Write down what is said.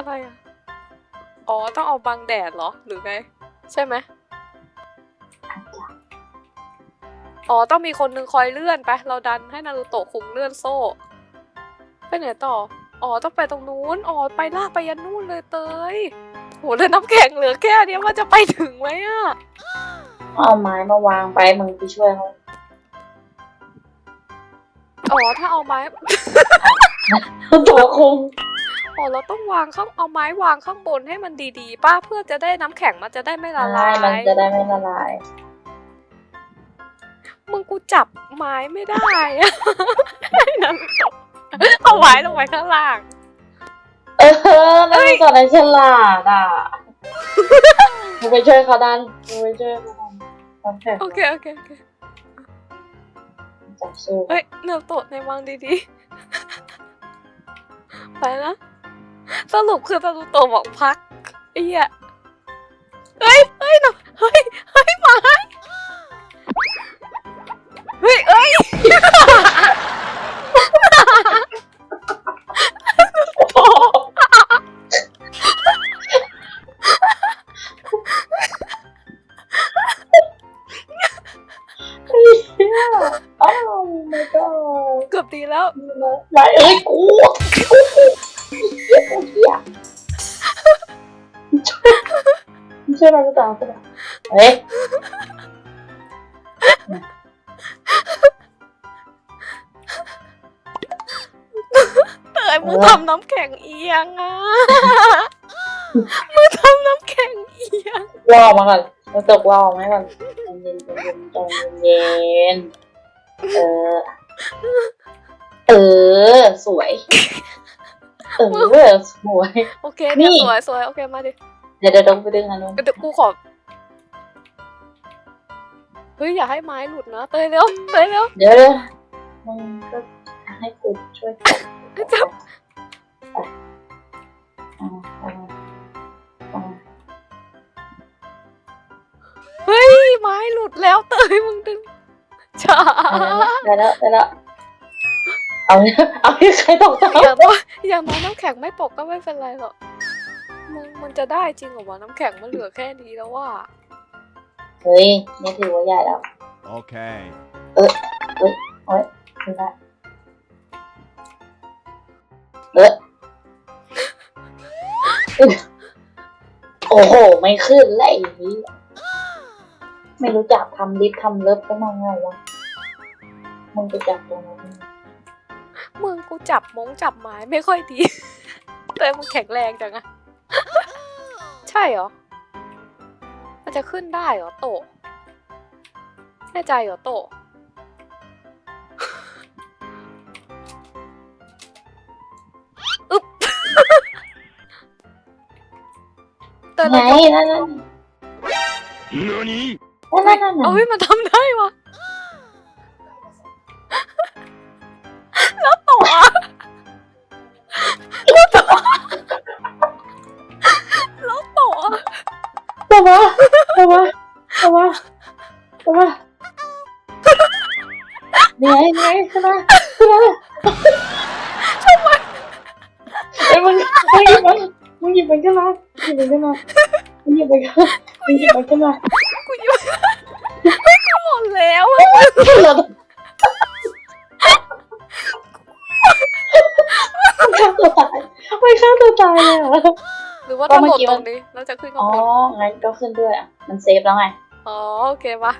อะไรอะ อ๋อ ต้องเอาบังแดดเหรอ หรือไง ใช่ไหมอ๋อ ต้องมีคนหนึ่งคอยเลื่อนไปเราดันให้นารูโตะคุมเลื่อนโซ่ ไปไหนต่อ อ๋อ ต้องไปตรงนู้น อ๋อ ไปลากไปยันนู่นเลยเตยโหแล้วน้ำแข็งเหลือแค่เนี้ยว่าจะไปถึงไหมอะเอาไม้มาวางไปมึงไปช่วยเขาอ๋อ ถ้าเอาไม้ ตัวคง อ๋อเราต้องวางข้างเอาไม้วางข้างบนให้มันดีๆป้าเพื่อจะได้น้ำแข็งมันจะได้ไม่ละลาใช่มันยจะได้ไม่ละลาย มึงกูจับไม้ไม่ได้อะให้น้ำตกเอาไม้ลงไปข้างล่าง เออนั่นก่อนในฉลาดอะมึงไปช่วยเขาดันมึงไปช่วยเขาดันทำแผลโอเคโอเคโอเคจับสู้เฮ้ยเนื้อโตะในวางดีๆ ไปนะ สรุปคือตาลุโตะบอกพักไอ้เหี้ยเฮ้ยเฮ้ยหนูเฮ้ยเฮ้ยไม้เฮ้ยเอ้ยอ้าวไม่ก็เกือบดีแล้วไม่เช่วยเราจะต่อไปเฮ้ยเตยมึงทำน้ำแข็งเอียงอะ มึงทำน้ำแข็งเอียงว่าวมาก่อนมาตกว่าวไหมก่อนใจเย็นใจเย็นใจเย็นเออ เออ สวย เออ สวย โอเคเนี่ยนี่สวยสวยโอเค มาดิ เดี๋ยวเดี๋ยวต้องไปดึงอันนู้นเดี๋ยวกูขอ เฮ้ยอย่าให้ไม้หลุดนะเตยเร็วเตยเร็ว เดี๋ยวเดี๋ยวมึงก็ให้กูช่วยจับจับไปอ่าอ่าอ่าเฮ้ยไม้หลุดแล้วเตยมึงดึงช้าได้แล้วได้แล้วเอาเนี่ยเอาที่ใครตกใจ อย่างน้อยอย่างน้อยน้ำแข็งไม่ตกก็ไม่เป็นไรหรอก มึงมันจะได้จริงเหรอวะน้ำแข็งมันเหลือแค่นี้แล้วว่าเฮ้ยนี่ถือว่าใหญ่แล้ว Okay. ขึ้นได้เออโอ้โห ไม่ขึ้นแล้วไอ้นี้ไม่รู้จักทำลิฟต์ทำเลิฟก็มาไงวะมึงไปจับตรงนั้นมึงกูจับมงจับไม้ไม่ค่อยดี แต่มึงแข็งแรงจังอะ ใช่เหรอ มันจะขึ้นได้เหรอโตะแน่ใจเหรอโตะอึ๊บเตือนไงเราต้องนั่นนั่น NANI? นั่นนั่นนั่นเอ้ยมันทำได้วะ ตัววะตัววะตัววะตัววะเหนี่อยไงขึ้นมาขึ้นมาเอ้มึงมึงหยิบมันมึงหยิบมันขึ้นมาหยิบมันขึ้นมามึงหยิบมันขึ้นมามึงหยิบมันขึ้นมากูอยู่เฮ้ยกูหมดแล้วอะเราไม่ฆ่าตัวตายไม่ฆ่าตัวตายเลยเหรอ รือว่าก็ถ้าหเมื่ล่อกี้ตมัรน งนี้เราจะขึ้นข้าอ๋งอบนงั้นก็ขึ้นด้วยอะ มันเซฟแล้วไง อ๋อโอเคปะ